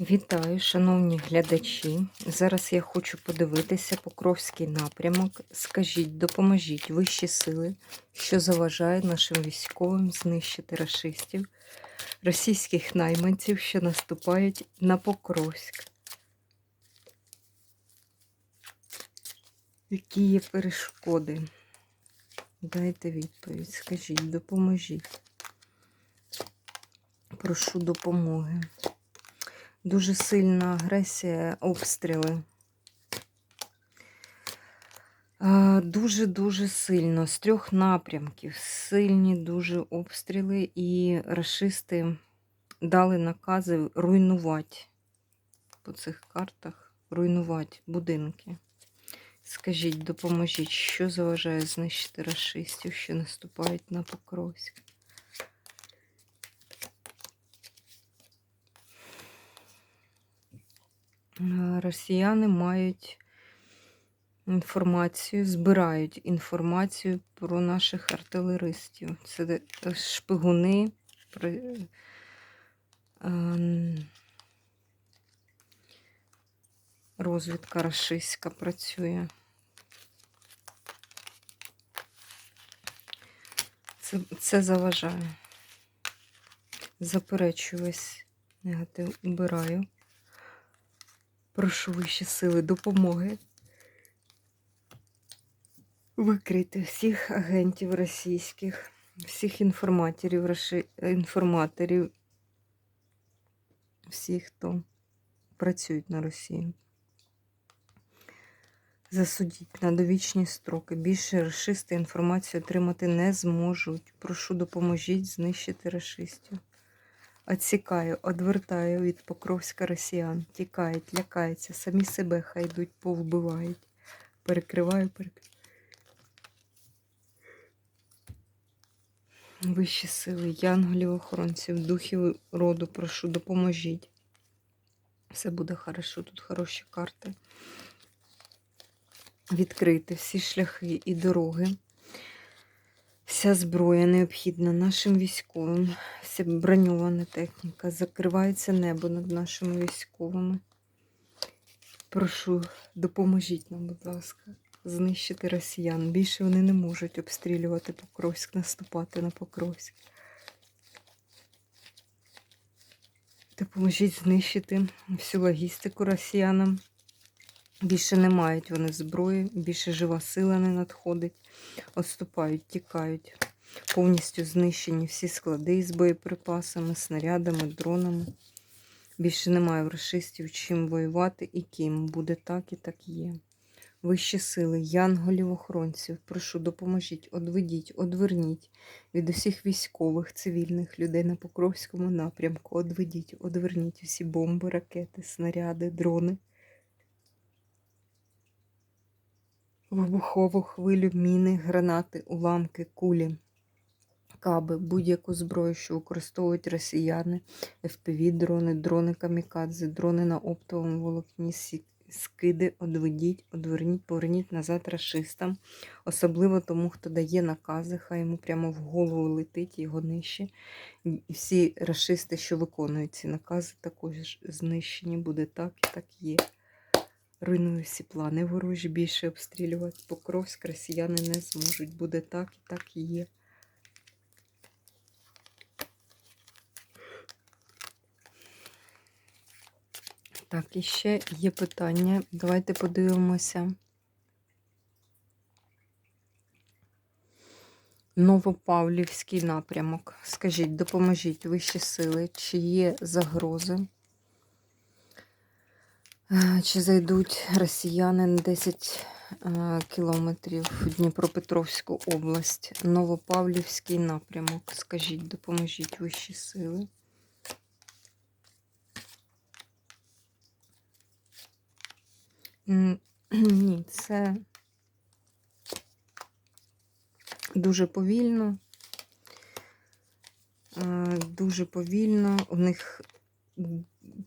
Вітаю, шановні глядачі. Зараз я хочу подивитися Покровський напрямок. Скажіть, допоможіть вищі сили, що заважає нашим військовим знищити рашистів, російських найманців, що наступають на Покровськ. Які є перешкоди? Дайте відповідь, скажіть, допоможіть. Прошу допомоги. Дуже сильна агресія, обстріли. Дуже-дуже сильно. З трьох напрямків. Сильні дуже обстріли, і рашисти дали накази руйнувати по цих картах, руйнувати будинки. Скажіть, допоможіть, що заважає знищити рашистів, що наступають на Покровськ? Росіяни мають інформацію, збирають інформацію про наших артилеристів. Це е, шпигуни. ем, Розвідка рашистська працює. Це, це заважає. Заперечую весь негатив, убираю. Прошу вищі сили допомоги. Викрити всіх агентів російських, всіх інформаторів, інформаторів, всіх, хто працюють на Росію. Засудіть на довічні строки. Більше расисти інформацію отримати не зможуть. Прошу допоможіть знищити расистів. Отсікаю, одвертаю від Покровська росіян. Тікають, лякаються, самі себе хай йдуть, повбивають. Перекриваю, перекриваю. Вищі сили, янголів, охоронців, духів роду, прошу, допоможіть. Все буде хорошо, тут хороші карти. Відкрити всі шляхи і дороги. Вся зброя необхідна нашим військовим, вся броньована техніка. Закривається небо над нашими військовими. Прошу, допоможіть нам, будь ласка, знищити росіян. Більше вони не можуть обстрілювати Покровськ, наступати на Покровськ. Допоможіть знищити всю логістику росіянам. Більше не мають вони зброї, більше жива сила не надходить. Отступають, тікають. Повністю знищені всі склади з боєприпасами, снарядами, дронами. Більше немає в расистів чим воювати і ким. Буде так і так є. Вищі сили, янголів-охоронців, прошу, допоможіть, одведіть, одверніть від усіх військових, цивільних людей на Покровському напрямку. Одведіть, одверніть усі бомби, ракети, снаряди, дрони. Вибухову хвилю, міни, гранати, уламки, кулі, каби, будь-яку зброю, що використовують росіяни, FPV-дрони, дрони камікадзе, дрони на оптовому волокні, скиди, одведіть, одверніть, поверніть назад рашистам. Особливо тому, хто дає накази, хай йому прямо в голову летить його нижче. І всі рашисти, що виконують ці накази, також знищені. Буде так і так є. Руйную всі плани ворожі, більше обстрілювати Покровськ росіяни не зможуть. Буде так і так і є. Так, і ще є питання. Давайте подивимося. Новопавлівський напрямок. Скажіть, допоможіть вищі сили, чи є загрози? Е, Чи зайдуть росіяни на 10 е, кілометрів в Дніпропетровську область? Новопавлівський напрямок. Скажіть, допоможіть вищі сили. Ні, це дуже повільно. Е, Дуже повільно. У них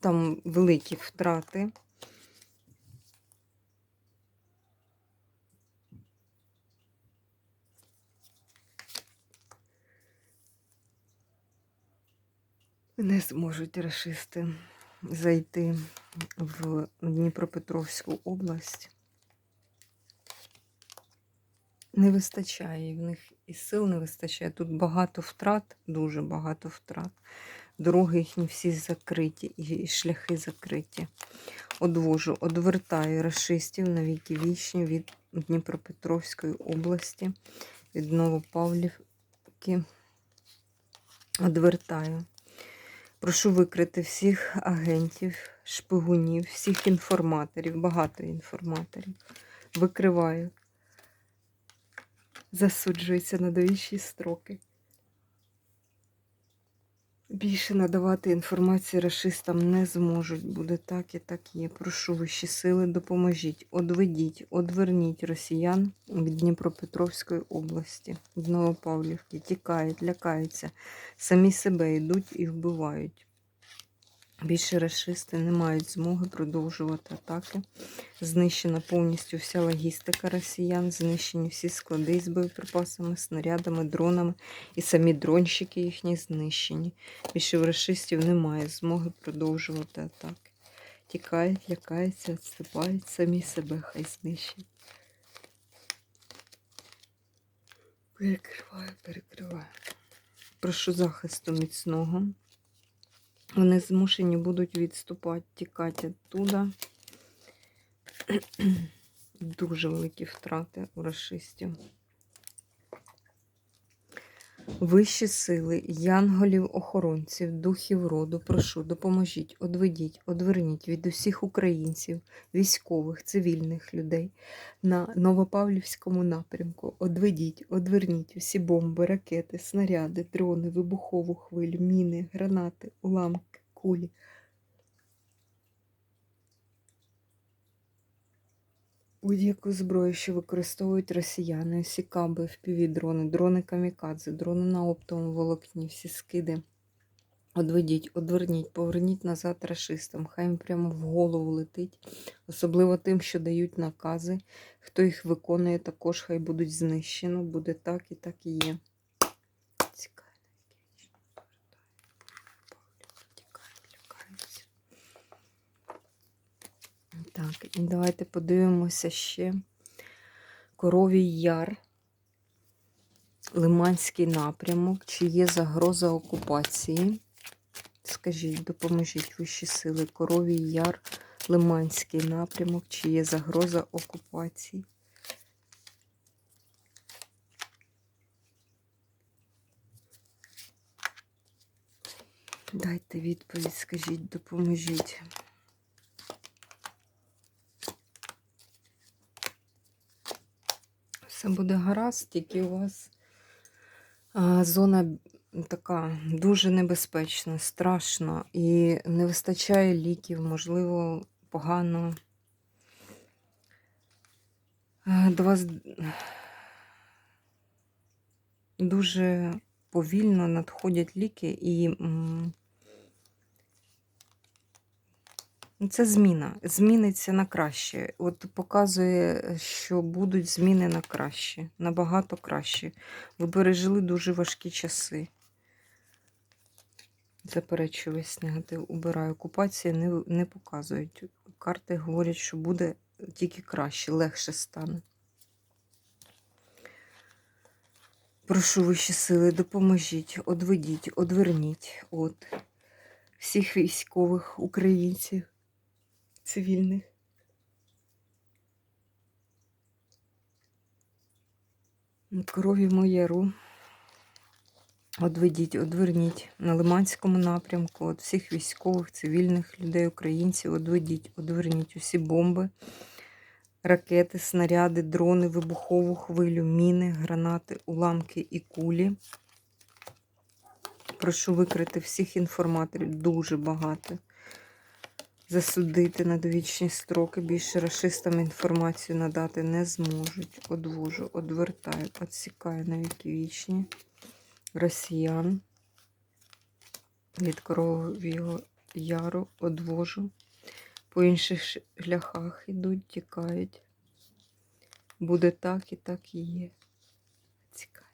там великі втрати. Не зможуть расисти зайти в Дніпропетровську область. Не вистачає, в них і сил не вистачає. Тут багато втрат, дуже багато втрат. Дороги їхні всі закриті, і шляхи закриті. Одвожу, одвертаю расистів на віки вічні від Дніпропетровської області, від Новопавлівки. Одвертаю. Прошу викрити всіх агентів, шпигунів, всіх інформаторів, багато інформаторів. Викриваю. Засуджується на довічі строки. Більше надавати інформації расистам не зможуть. Буде так і так є. Прошу вищі сили, допоможіть, одведіть, одверніть росіян від Дніпропетровської області, від Новопавлівки. Тікають, лякаються, самі себе йдуть і вбивають. Більше расисти не мають змоги продовжувати атаки. Знищена повністю вся логістика росіян, знищені всі склади з боєприпасами, снарядами, дронами і самі дронщики їхні знищені. Більше в расистів немає змоги продовжувати атаки. Тікають, лякаються, відступають, самі себе хай знищать. Перекриваю, перекриваю. Прошу захисту міцного. Вони змушені будуть відступати, тікати оттуда. Дуже великі втрати у расистів. Вищі сили, янголів-охоронців, духів роду, прошу, допоможіть, одведіть, одверніть від усіх українців, військових, цивільних людей на Новопавлівському напрямку. Одведіть, одверніть усі бомби, ракети, снаряди, дрони, вибухову хвилю, міни, гранати, уламки, кулі. Будь-яку зброю, що використовують росіяни, всі каби, впівдрони, дрони камікадзе, дрони на оптовому волокні, всі скиди. Одведіть, одверніть, поверніть назад рашистам, хай їм прямо в голову летить, особливо тим, що дають накази. Хто їх виконує, також хай будуть знищено. Буде так і так і є. Цікаво, тікають, лякаються. Так, і давайте подивимося ще Коровій Яр, Лиманський напрямок, чи є загроза окупації. Скажіть, допоможіть вищі сили. Коровій Яр, Лиманський напрямок, чи є загроза окупації. Дайте відповідь, скажіть, допоможіть. Все буде гаразд, тільки у вас зона така дуже небезпечна, страшна і не вистачає ліків, можливо, погано. До вас дуже повільно надходять ліки і. м, Ну, Це зміна. Зміниться на краще. От показує, що будуть зміни на краще, набагато краще. Ви пережили дуже важкі часи. Заперечую весь негатив. Убираю. Окупації не, не показують. Карти говорять, що буде тільки краще, легше стане. Прошу вищі сили, допоможіть, одведіть, одверніть от всіх військових українців цивільних. Крові яру. Одведіть, одверніть на Лиманському напрямку, від всіх військових, цивільних людей, українців, одведіть, одверніть усі бомби, ракети, снаряди, дрони, вибухову хвилю, міни, гранати, уламки і кулі. Прошу викрити всіх інформаторів, дуже багато засудити на довічні строки. Більше расистам інформацію надати не зможуть. Одвожу, одвертаю, відсікаю на віки вічні росіян від коров'ього яру одвожу. По інших шляхах ідуть, тікають. Буде так і так і є. Цікаво.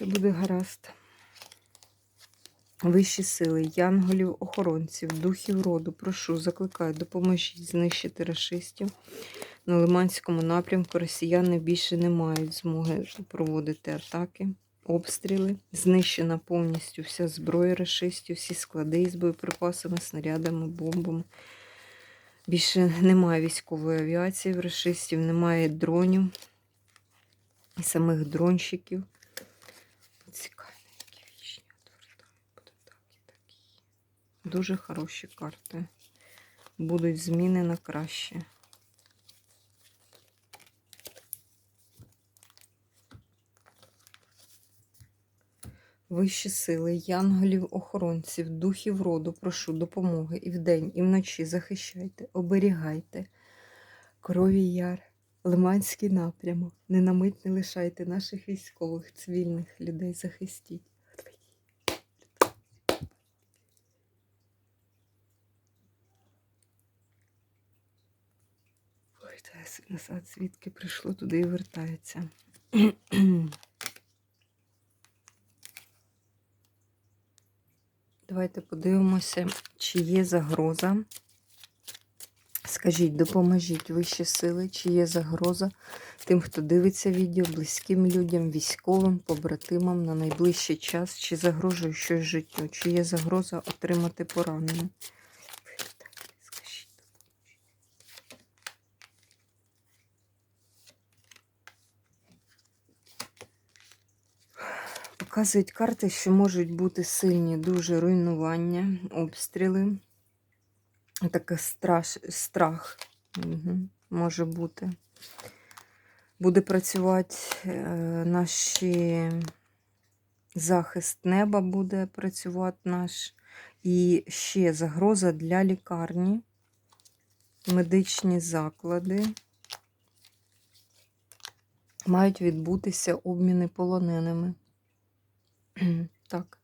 Все буде гаразд. Вищі сили, янголів, охоронців, духів роду, прошу, закликаю, допоможіть знищити рашистів. На Лиманському напрямку росіяни більше не мають змоги проводити атаки, обстріли. Знищена повністю вся зброя рашистів, всі склади із боєприпасами, снарядами, бомбами. Більше немає військової авіації в рашистів, немає дронів і самих дронщиків. Цікаві, які вічні отвертають. Буде так і такі. Дуже хороші карти. Будуть зміни на краще. Вищі сили, янголів, охоронців, духів роду, прошу допомоги і вдень, і вночі захищайте, оберігайте. Крові яр, Лиманський напрямок. Не на не лишайте наших військових, цивільних людей захистіть. Назад, звідки прийшло, туди і вертається. Давайте подивимося, чи є загроза. Скажіть, допоможіть вищі сили, чи є загроза тим, хто дивиться відео, близьким людям, військовим, побратимам на найближчий час, чи загрожує щось життю, чи є загроза отримати поранення. Показують карти, що можуть бути сильні дуже руйнування, обстріли. Таке страш, страх угу. може бути. Буде працювати е, наші захист неба буде працювати наш. І ще загроза для лікарні, медичні заклади. Мають відбутися обміни полоненими. Так.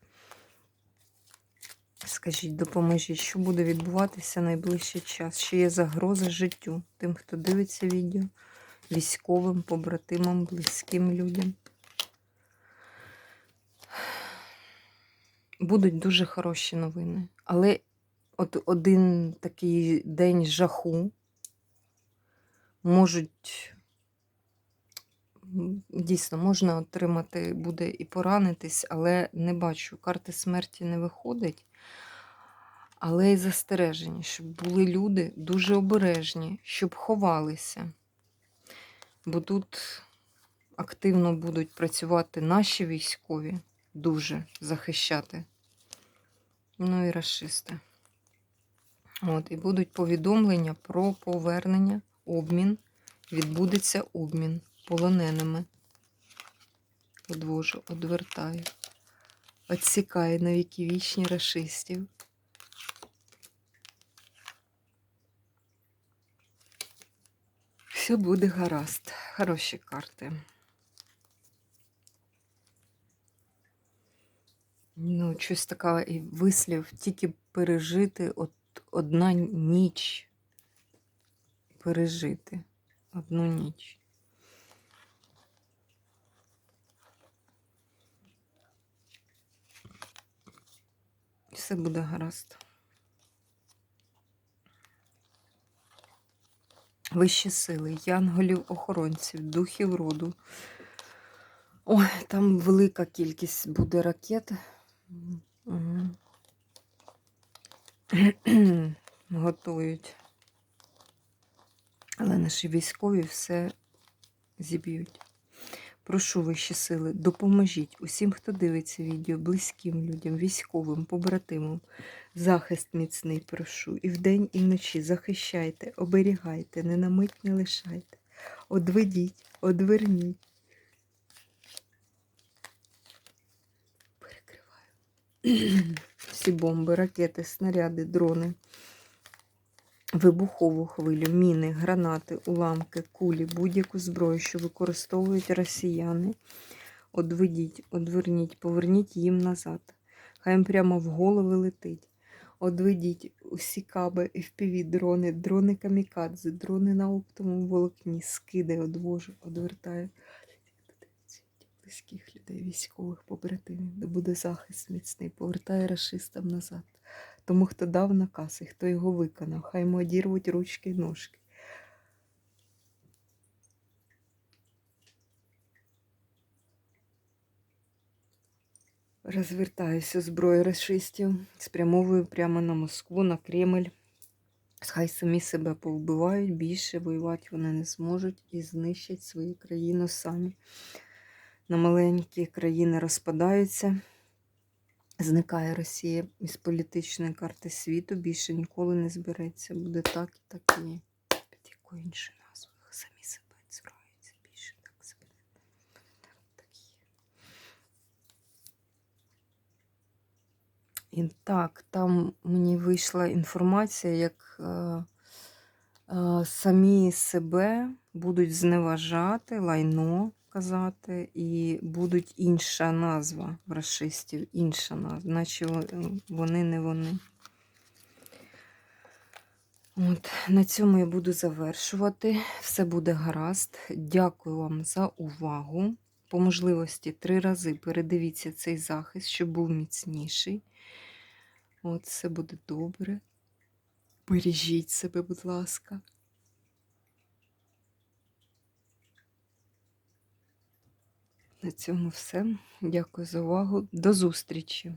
Скажіть, допоможіть, що буде відбуватися найближчий час? Чи є загроза життю тим, хто дивиться відео, військовим, побратимам, близьким людям? Будуть дуже хороші новини. Але от один такий день жаху можуть Дійсно, можна отримати буде і поранитись, але не бачу, карти смерті не виходить. Але й застережені, щоб були люди дуже обережні, щоб ховалися. Бо тут активно будуть працювати наші військові, дуже захищати. Ну і расисти. От, І будуть повідомлення про повернення, обмін. Відбудеться обмін полоненими. Одвожу, одвертаю. Отсікаю на віки вічні расистів. Все буде гаразд. Хороші карти. Ну, щось така і вислів, тільки пережити от одна ніч. Пережити одну ніч. Все буде гаразд. Вищі сили, янголів, охоронців, духів роду. Ой, там велика кількість буде ракет. Угу. Готують. Але наші військові все зіб'ють. Прошу вищі сили, допоможіть усім, хто дивиться відео, близьким людям, військовим, побратимам. Захист міцний прошу. І вдень, і вночі захищайте, оберігайте, не на мить не лишайте. Одведіть, одверніть. Перекриваю. Всі бомби, ракети, снаряди, дрони вибухову хвилю, міни, гранати, уламки, кулі, будь-яку зброю, що використовують росіяни. Одведіть, одверніть, поверніть їм назад. Хай їм прямо в голови летить. Одведіть усі каби, FPV, дрони, дрони камікадзе, дрони на оптовому волокні, скиди, одвожу, одвертаю. близьких людей, військових побратимів, де буде захист міцний, повертає расистам назад. Тому хто дав наказ і хто його виконав, хай йому одірвуть ручки і ножки. Розвертаюся зброю расистів, спрямовую прямо на Москву, на Кремль. Хай самі себе повбивають, більше воювати вони не зможуть і знищать свою країну самі. На маленькі країни розпадаються. Зникає Росія із політичної карти світу, більше ніколи не збереться. Буде так і так і є. Під якою іншою самі себе цураються, більше так себе. І так, там мені вийшла інформація, як е, е, самі себе будуть зневажати, лайно казати, і будуть інша назва в расистів, інша назва, наче вони не вони. От, на цьому я буду завершувати. Все буде гаразд. Дякую вам за увагу. По можливості три рази передивіться цей захист, щоб був міцніший. От, все буде добре. Бережіть себе, будь ласка. На цьому все. Дякую за увагу. До зустрічі!